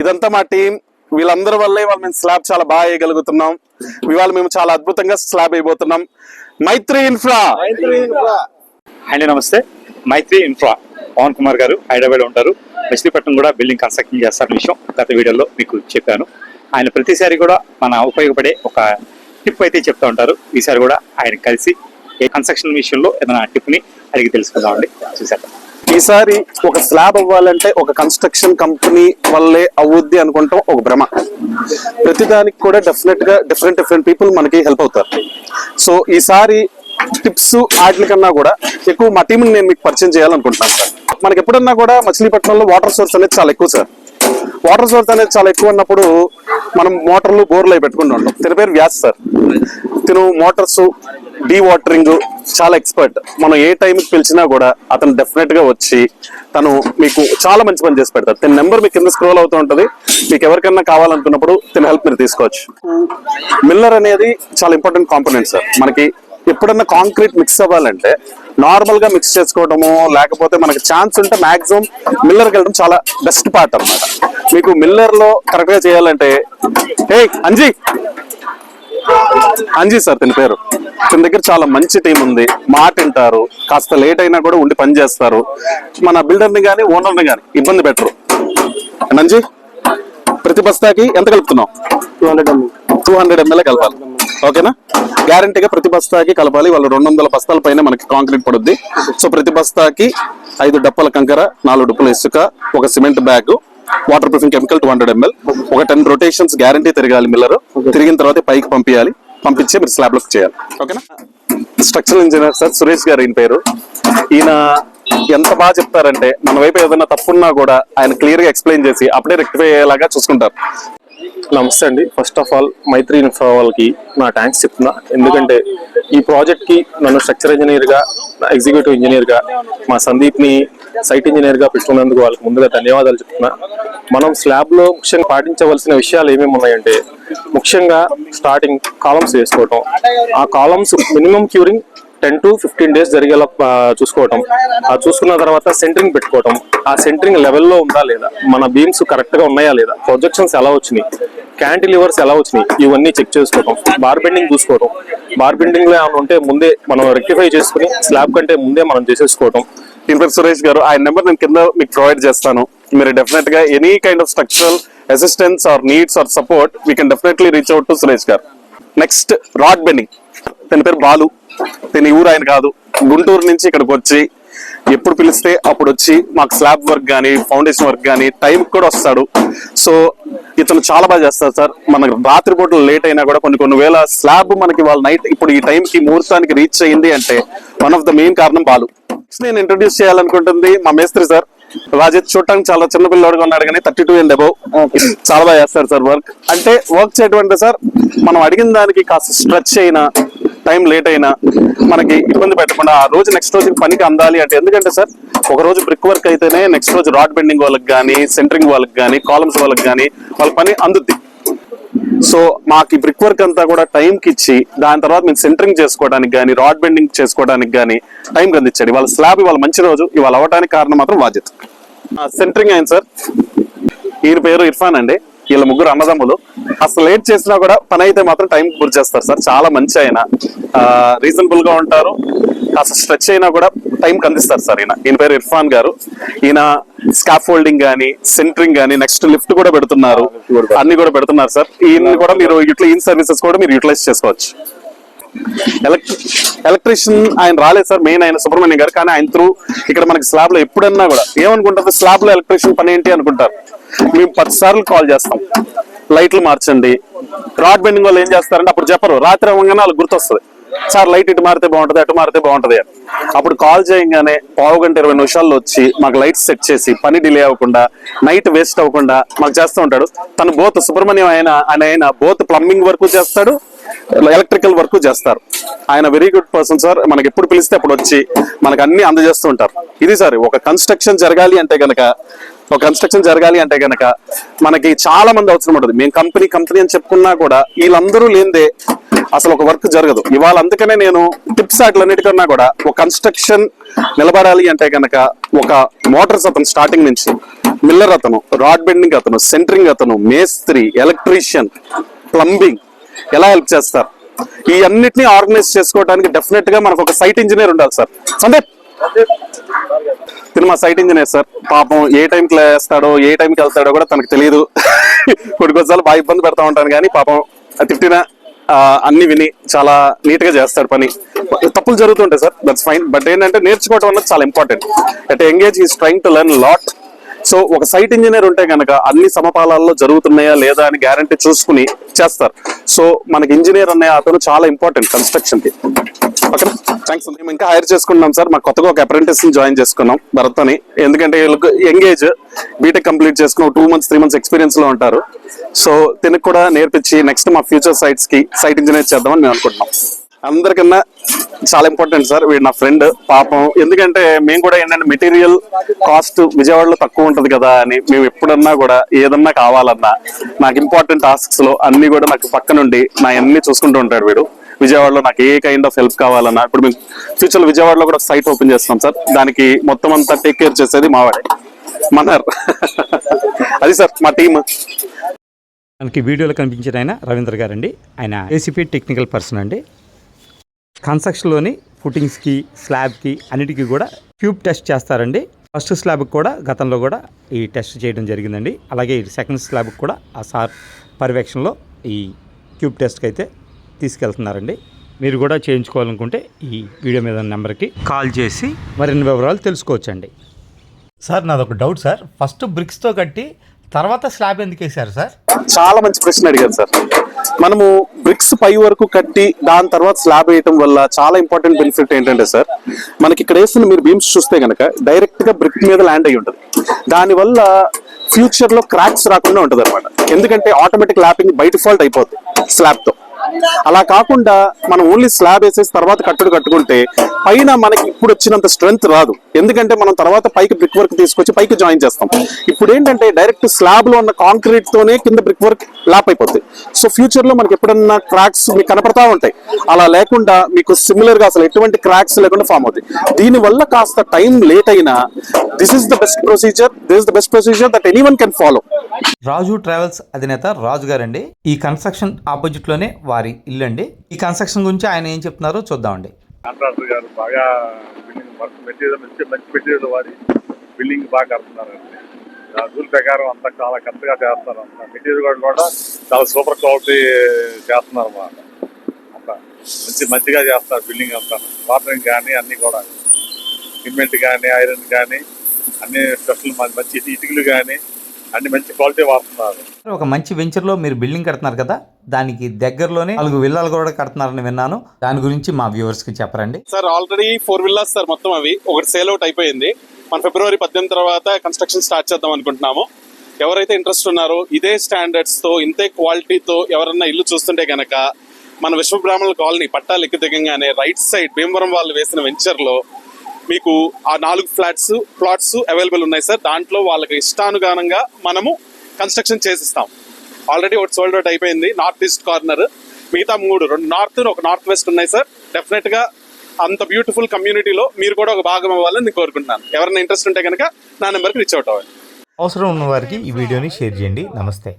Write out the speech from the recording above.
ఇదంతా మా టీం. వీళ్ళందరి వల్లే ఇవాళ మేము స్లాబ్ చాలా బాగా వేయగలుగుతున్నాం. ఇవాళ మేము చాలా అద్భుతంగా స్లాబ్ వేయబోతున్నాం. మైత్రి ఇన్ఫ్రా! అండి నమస్తే. మైత్రి ఇన్ఫ్రా. పవన్ కుమార్ గారు హైదరాబాద్ ఉంటారు. మచిలీపట్నం కూడా బిల్డింగ్ కన్స్ట్రక్షన్ చేస్తారన్న విషయం గత వీడియోలో మీకు చెప్పాను. ఆయన ప్రతిసారి కూడా మన ఉపయోగపడే ఒక టిప్ అయితే చెప్తా ఉంటారు. ఈసారి కూడా ఆయన కలిసి ఏ కన్స్ట్రక్షన్ విషయంలో ఏదైనా టిప్ని అడిగి తెలుసుకుందామండి. చూసేద్దాం. ఈసారి ఒక స్లాబ్ అవ్వాలంటే ఒక కన్స్ట్రక్షన్ కంపెనీ వల్లే అవుద్ది అనుకుంటాం ఒక భ్రమ. ప్రతిదానికి కూడా డెఫినెట్గా డిఫరెంట్ డిఫరెంట్ పీపుల్ మనకి హెల్ప్ అవుతారు. సో ఈసారి టిప్స్ వాటి కన్నా కూడా ఎక్కువ మా టీంని నేను మీకు పరిచయం చేయాలనుకుంటున్నాను సార్. మనకి ఎప్పుడన్నా కూడా మచిలీపట్నంలో వాటర్ సోర్స్ అనేది చాలా ఎక్కువ సార్. వాటర్ సోర్స్ అనేది చాలా ఎక్కువ ఉన్నప్పుడు మనం మోటార్లు బోర్లు అవి పెట్టుకుంటూ ఉంటాం. తిన పేరు వ్యాస్ సార్. తిను మోటార్స్ డీ వాటరింగ్ చాలా ఎక్స్పర్ట్ మనం ఏ టైంకి పిలిచినా కూడా అతను డెఫినెట్గా వచ్చి తను మీకు చాలా మంచి పని చేసి పెడతారు తన నెంబర్ మీకు కింద స్క్రోల్ అవుతూ ఉంటుంది. మీకు ఎవరికైనా కావాలనుకున్నప్పుడు తన హెల్ప్ మీరు తీసుకోవచ్చు. మిల్లర్ అనేది చాలా ఇంపార్టెంట్ కాంపోనెంట్ సార్ మనకి ఎప్పుడన్నా కాంక్రీట్ మిక్స్ అవ్వాలంటే నార్మల్గా మిక్స్ చేసుకోవడము లేకపోతే మనకి ఛాన్స్ ఉంటే మాక్సిమం మిల్లర్కి వెళ్ళడం చాలా బెస్ట్ పార్ట్ అనమాట మీకు మిల్లర్లో కరెక్ట్గా చేయాలంటే ఏ అంజీ అంజీ సార్ తిన పేరు. తన దగ్గర చాలా మంచి టీం ఉంది. మాట వింటారు. కాస్త లేట్ అయినా కూడా ఉండి పని చేస్తారు. మన బిల్డర్ని గానీ ఓనర్ని గానీ ఇబ్బంది పెట్టరు. అంజీ ప్రతి బస్తాకి ఎంత కలుపుతున్నావు? Two hundred two hundred ML కలపాలి. ఓకేనా? గ్యారంటీగా ప్రతి బస్తాకి కలపాలి. వాళ్ళు రెండు వందల బస్తాల పైన మనకి కాంక్రీట్ పడుద్ది. సో ప్రతి బస్తాకి ఐదు డప్పల కంకర నాలుగు డప్పుల ఇసుక ఒక cement bag water proofing chemical two hundred ML. ఒక టెన్ రొటేషన్స్ గ్యారంటీ తిరగాలి మిల్లర్. తిరిగిన తర్వాత పైకి పంపించాలి పంపించి మీరు స్లాబ్లోకి చేయాలి. ఓకేనా? స్ట్రక్చరల్ ఇంజనీర్ సార్ సురేష్ గారు ఈయన పేరు. ఈయన ఎంత బాగా చెప్తారంటే మన వైపు ఏదైనా తప్పున్నా కూడా ఆయన క్లియర్గా ఎక్స్ప్లెయిన్ చేసి అప్పుడే రెక్టిఫై అయ్యేలాగా చూసుకుంటారు. నమస్తే అండి. First of all Maitri infra వాళ్ళకి నా థ్యాంక్స్ చెప్తున్నా. ఎందుకంటే ఈ ప్రాజెక్ట్కి నన్ను స్ట్రక్చర్ ఇంజనీర్గా ఎగ్జిక్యూటివ్ ఇంజనీర్గా మా సందీప్ని సైట్ ఇంజనీర్గా పెట్టుకున్నందుకు వాళ్ళకి ముందుగా ధన్యవాదాలు చెప్తున్నా. మనం స్లాబ్లో ముఖ్యంగా పాటించవలసిన విషయాలు ఏమేమి ఉన్నాయంటే ముఖ్యంగా స్టార్టింగ్ కాలమ్స్ వేసుకోవటం. ఆ columns minimum curing ten to fifteen days జరిగేలా చూసుకోవటం. ఆ చూసుకున్న తర్వాత సెంటరింగ్ పెట్టుకోవటం. ఆ సెంటరింగ్ లెవెల్లో ఉందా లేదా? మన బీమ్స్ కరెక్ట్గా ఉన్నాయా లేదా? ప్రొజెక్షన్స్ ఎలా వచ్చినాయి? క్యాంటిలివర్స్ ఎలా వచ్చినాయి? ఇవన్నీ చెక్ చేసుకోవటం. బార్ బెండింగ్ చూసుకోవటం. బార్ బెండింగ్ ఏమైనా ఉంటే ముందే మనం రెక్టిఫై చేసుకుని స్లాబ్ కంటే ముందే మనం చేసేసుకోవటం. ఈయన సురేష్ గారు ఆయన నెంబర్ నేను కింద మీకు ప్రొవైడ్ చేస్తాను. మీరు డెఫినెట్గా any kind of structural assistance or needs or support we can definitely reach out to Suresh garu. Next rod bending తన పేరు బాలు. తన ఊరు ఆయన కాదు. గుంటూరు నుంచి ఇక్కడికి వచ్చి ఎప్పుడు పిలిస్తే అప్పుడు వచ్చి మాకు స్లాబ్ వర్క్ కానీ ఫౌండేషన్ వర్క్ కానీ టైం కూడా వస్తాడు. సో ఇతను చాలా బాగా చేస్తారు సార్. మనకు రాత్రిపూట లేట్ అయినా కూడా కొన్ని కొన్ని వేల స్లాబ్ మనకి వాళ్ళ నైట్ ఇప్పుడు ఈ టైంకి ముహూర్తానికి రీచ్ అయింది అంటే వన్ ఆఫ్ ద మెయిన్ కారణం బాలు. Next నేను ఇంట్రొడ్యూస్ చేయాలనుకుంటుంది మా మేస్త్రి సార్. రాజేత్ చూడటానికి చాలా చిన్న పిల్లోడుగా ఉన్నాడు కానీ థర్టీ టూ అండ్ అబౌవ్ చాలా బాగా చేస్తారు సార్ వర్క్ అంటే వర్క్ చేయటువంటి సార్ మనం అడిగిన దానికి కాస్త స్ట్రెచ్ అయినా టైం లేట్ అయినా మనకి ఇబ్బంది పెట్టకుండా ఆ రోజు నెక్స్ట్ రోజు పనికి అందాలి అంటే ఎందుకంటే సార్ ఒక రోజు బ్రిక్ వర్క్ అయితేనే నెక్స్ట్ రోజు రాడ్ బెండింగ్ వాళ్ళకి కానీ సెంటరింగ్ వాళ్ళకి కానీ కాలమ్స్ వాళ్ళకి కానీ వాళ్ళ పని అందుద్ది. సో మాకు ఈ బ్రిక్ వర్క్ అంతా కూడా టైంకి ఇచ్చి దాని తర్వాత మేము సెంటరింగ్ చేసుకోవడానికి కానీ రాడ్ బెండింగ్ చేసుకోవడానికి కానీ టైంకి అందించాడు ఇవాళ స్లాబ్ ఇవాళ మంచి రోజు. ఇవాళ అవ్వడానికి కారణం మాత్రం బాధ్యత. సెంటరింగ్ అయింది సార్ ఈయన పేరు ఇర్ఫాన్ అండి. వీళ్ళ ముగ్గురు అన్నదమ్ములు. అసలు లేట్ చేసినా కూడా పని అయితే మాత్రం టైం పూర్తి చేస్తారు సార్. చాలా మంచి ఆయన. రీజనబుల్గా ఉంటారు. కాస్త స్ట్రెచ్ అయినా కూడా టైం అందిస్తారు సార్ ఈయన. ఈయన పేరు ఇర్ఫాన్ గారు. ఈయన స్కాఫ్ హోల్డింగ్ గానీ సెంటరింగ్ గానీ నెక్స్ట్ లిఫ్ట్ కూడా పెడుతున్నారు. అన్ని కూడా పెడుతున్నారు సార్. ఈయన కూడా మీరు ఇట్లా ఇన్ సర్వీసెస్ కూడా మీరు యూటిలైజ్ చేసుకోవచ్చు. ఎలక్ట్రీషియన్ ఆయన రాలేదు సార్. మెయిన్ ఆయన సుబ్రహ్మణ్యం గారు. కానీ ఆయన త్రూ ఇక్కడ మనకి స్లాబ్లో ఎప్పుడన్నా కూడా ఏమనుకుంటారు? స్లాబ్లో ఎలక్ట్రీషియన్ పని ఏంటి అనుకుంటారు? మేము పది సార్లు కాల్ చేస్తాం. లైట్లు మార్చండి. రాడ్ బెండింగ్ వాళ్ళు ఏం చేస్తారంటే అప్పుడు చెప్పరు. రాత్రి అవ్వగానే వాళ్ళకి గుర్తొస్తుంది. సార్ లైట్ ఇటు మారితే బాగుంటది అటు మారితే బాగుంటుంది అని. అప్పుడు కాల్ చేయగానే పావు గంట ఇరవై నిమిషాల్లో వచ్చి మాకు లైట్స్ సెట్ చేసి పని డిలే అవ్వకుండా నైట్ వేస్ట్ అవ్వకుండా మాకు చేస్తూ ఉంటాడు. తను బోత్ సుబ్రహ్మణ్యం ఆయన ఆయన ఆయన బోత్ ప్లంబింగ్ వర్క్ చేస్తాడు ఎలక్ట్రికల్ వర్క్ చేస్తారు. ఆయన వెరీ గుడ్ పర్సన్ సార్ మనకి ఎప్పుడు పిలిస్తే అప్పుడు వచ్చి మనకు అన్ని అందజేస్తూ ఉంటారు. ఇది సార్ ఒక కన్స్ట్రక్షన్ జరగాలి అంటే గనక ఒక కన్స్ట్రక్షన్ జరగాలి అంటే గనక మనకి చాలా మంది అవసరం ఉంటుంది. మేము కంపెనీ కంపెనీ అని చెప్పుకున్నా కూడా వీళ్ళందరూ లేనిదే అసలు ఒక వర్క్ జరగదు. ఇవాళ అందుకనే నేను టిప్స్ అట్లన్నిటికన్నా కూడా ఒక కన్స్ట్రక్షన్ నిలబడాలి అంటే కనుక ఒక మోటార్స్ అతను స్టార్టింగ్ నుంచి మిల్లర్ అతను రాడ్ బెండింగ్ అతను సెంటరింగ్ అతను మేస్త్రి ఎలక్ట్రీషియన్ ప్లంబింగ్ ఎలా హెల్ప్ చేస్తారు? ఈ అన్నిటిని ఆర్గనైజ్ చేసుకోవడానికి డెఫినెట్గా మనకు ఒక సైట్ ఇంజనీర్ ఉండాలి సార్. సందీప్! తిను మా సైట్ ఇంజనీర్ సార్. పాపం ఏ టైంకి వేస్తాడో ఏ టైంకి వెళ్తాడో కూడా తనకు తెలియదు కొన్ని బాగా ఇబ్బంది పెడతా ఉంటాను కానీ పాపం తిట్టినా అన్ని విని చాలా నీట్గా చేస్తాడు పని. తప్పులు జరుగుతుంటాయి సార్ దట్స్ ఫైన్ బట్ ఏంటంటే నేర్చుకోవడం అన్నది చాలా important at engage is trying to learn lot so ఒక సైట్ ఇంజనీర్ ఉంటే కనుక అన్ని సమపాలాల్లో జరుగుతున్నాయా లేదా అని గ్యారంటీ చూసుకుని చేస్తారు. సో మనకి ఇంజనీర్ అనే అతను చాలా ఇంపార్టెంట్ కన్స్ట్రక్షన్కి. ఓకే థ్యాంక్స్ మేము ఇంకా హైర్ చేసుకున్నాం సార్. మాకు కొత్తగా ఒక అప్రెంటిస్ జాయిన్ చేసుకున్నాం భరత్ అని ఎందుకంటే వీళ్ళకి ఎంగేజ్ బీటెక్ కంప్లీట్ చేసుకుని టూ మంత్స్ త్రీ మంత్స్ ఎక్స్పీరియన్స్లో ఉంటారు. సో తినకు కూడా నేర్పించి నెక్స్ట్ మా ఫ్యూచర్ సైట్స్కి సైట్ ఇంజనీర్ చేద్దామని మేము అనుకుంటున్నాం. అందరికన్నా చాలా ఇంపార్టెంట్ సార్. వీడు నా ఫ్రెండ్ పాపం. ఎందుకంటే మేము కూడా ఏంటంటే మెటీరియల్ కాస్ట్ విజయవాడలో తక్కువ ఉంటుంది కదా అని మేము ఎప్పుడన్నా కూడా ఏదన్నా కావాలన్నా నాకు ఇంపార్టెంట్ టాస్క్స్లో అన్ని కూడా నాకు పక్క నుండి నా అన్ని చూసుకుంటూ ఉంటాడు వీడు. విజయవాడలో నాకు ఏ కైండ్ ఆఫ్ హెల్ప్ కావాలన్నా ఇప్పుడు మేము ఫ్యూచర్లో విజయవాడలో కూడా సైట్ ఓపెన్ చేస్తాం సార్. దానికి మొత్తం అంతా టేక్ కేర్ చేసేది మావాడే మనర్. అది సార్ మా టీమ్ మనకి వీడియోలో కనిపించిన ఆయన రవీంద్ర గారు అండి ఆయన ఏసీపీ టెక్నికల్ పర్సన్ అండి. కన్స్ట్రక్షన్లోని ఫుటింగ్స్కి స్లాబ్కి అన్నిటికీ కూడా క్యూబ్ టెస్ట్ చేస్తారండి. ఫస్ట్ స్లాబ్కి కూడా గతంలో కూడా ఈ టెస్ట్ చేయడం జరిగిందండి. అలాగే ఈ సెకండ్ స్లాబ్కి కూడా ఆ సార్ పర్యవేక్షణలో ఈ క్యూబ్ టెస్ట్కి అయితే తీసుకెళ్తున్నారండి. మీరు కూడా చేయించుకోవాలనుకుంటే ఈ వీడియో మీద ఉన్న నెంబర్కి కాల్ చేసి మరిన్ని వివరాలు తెలుసుకోవచ్చండి. సార్ నాది ఒక డౌట్ సార్. ఫస్ట్ బ్రిక్స్తో కట్టి తర్వాత స్లాబ్ ఎందుకు వేశారు సార్? చాలా మంచి ప్రశ్న అడిగారు సార్. మనము బ్రిక్స్ పై వరకు కట్టి దాని తర్వాత స్లాబ్ వేయటం వల్ల చాలా ఇంపార్టెంట్ బెనిఫిట్ ఏంటంటే సార్ మనకి ఇక్కడ వేసిన మీరు బీమ్స్ చూస్తే కనుక డైరెక్ట్గా బ్రిక్ మీద ల్యాండ్ అయి ఉంటుంది. దానివల్ల ఫ్యూచర్లో క్రాక్స్ రాకుండా ఉంటుంది అనమాట ఎందుకంటే ఆటోమేటిక్ ల్యాపింగ్ బై డిఫాల్ట్ అయిపోతుంది స్లాబ్తో. అలా కాకుండా మనం ఓన్లీ స్లాబ్ వేసేసి తర్వాత కట్టుడు కట్టుకుంటే పైన మనకి ఇప్పుడు వచ్చినంత స్ట్రెంగ్త్ రాదు. ఎందుకంటే మనం తర్వాత పైకి బ్రిక్ వర్క్ తీసుకొచ్చి పైకి జాయిన్ చేస్తాం. ఇప్పుడు ఏంటంటే డైరెక్ట్ స్లాబ్లో ఉన్న కాంక్రీట్ తోనే కింద బ్రిక్ వర్క్ ల్యాప్ అయిపోతుంది సో ఫ్యూచర్లో మనకి ఎప్పుడన్నా క్రాక్స్ మీకు కనపడతా ఉంటాయి. అలా లేకుండా మీకు సిమిలర్గా అసలు ఎటువంటి క్రాక్స్ లేకుండా ఫామ్ అవుతాయి. దీని వల్ల కాస్త టైం లేట్ అయినా this is the best procedure this the best procedure that anyone can follow Raju travels అధినేత రాజు గారండి ఈ కన్స్ట్రక్షన్ ఆపోజిట్లోనే వారి ఇల్లు అండి ఈ కన్స్ట్రక్షన్ గురించి ఆయన ఏం చెప్తున్నారో చూద్దామండి. కాంట్రాక్టర్ గారు బాగా బిల్డింగ్ వర్క్ మెటీరియల్ మంచి మంచి మెటీరియల్ వాడి బిల్డింగ్ బాగా కడుతున్నారండి. ఆ రూల్ ప్రకారం అంతా చాలా కరెక్ట్గా చేస్తారు అంతా. మెటీరియల్ కూడా చాలా సూపర్ క్వాలిటీ చేస్తున్నారు అన్నమాట అంతా. మంచి మంచిగా చేస్తారు బిల్డింగ్ అంతా. వాటరింగ్ కానీ అన్ని కూడా. సిమెంట్ కానీ ఐరన్ కానీ అన్ని స్పెషల్ మంచి ఇటుకలు కానీ అన్ని మంచి క్వాలిటీ వాడుతున్నారు. ఒక మంచి వెంచర్లో మీరు బిల్డింగ్ కడుతున్నారు కదా? దానికి దగ్గరలోనే నాలుగు విల్లాలు కూడా కడుతున్నారని విన్నాను. దాని గురించి మా వ్యూవర్స్కి చెప్పరండి. Sir already four villas sir మొత్తం అవి. ఒకటి సేల్ అవుట్ అయిపోయింది. మన ఫిబ్రవరి పద్దెనిమిది తర్వాత కన్స్ట్రక్షన్ స్టార్ట్ చేద్దాం అనుకుంటున్నాము. ఎవరైతే ఇంట్రెస్ట్ ఉన్నారో ఇదే స్టాండర్డ్స్తో ఇంతే క్వాలిటీతో ఎవరన్నా ఇల్లు చూస్తుంటే గనక మన విశ్వబ్రాహ్మణుల కాలనీ పట్టాలు ఎక్కి దిగంగానే రైట్ సైడ్ భీమవరం వాళ్ళు వేసిన వెంచర్లో మీకు ఆ నాలుగు ఫ్లాట్స్ ప్లాట్స్ అవైలబుల్ ఉన్నాయి సార్. దాంట్లో వాళ్ళకి ఇష్టానుగానంగా మనము కన్స్ట్రక్షన్ చేసిస్తాం. ఆల్రెడీ ఒకటి సోల్డ్ అవుట్ అయిపోయింది. నార్త్ ఈస్ట్ కార్నర్ మిగతా మూడు రెండు నార్త్ ఒక నార్త్ వెస్ట్ ఉన్నాయి సార్. డెఫినెట్గా అంత బ్యూటిఫుల్ కమ్యూనిటీలో మీరు కూడా ఒక భాగం అవ్వాలని నేను కోరుకుంటున్నాను. ఎవరైనా ఇంట్రెస్ట్ ఉంటే కనుక నా నెంబర్కి రీచ్ అవుట్ అవ్వండి. అవసరం ఉన్న వారికి ఈ వీడియోని షేర్ చేయండి. నమస్తే.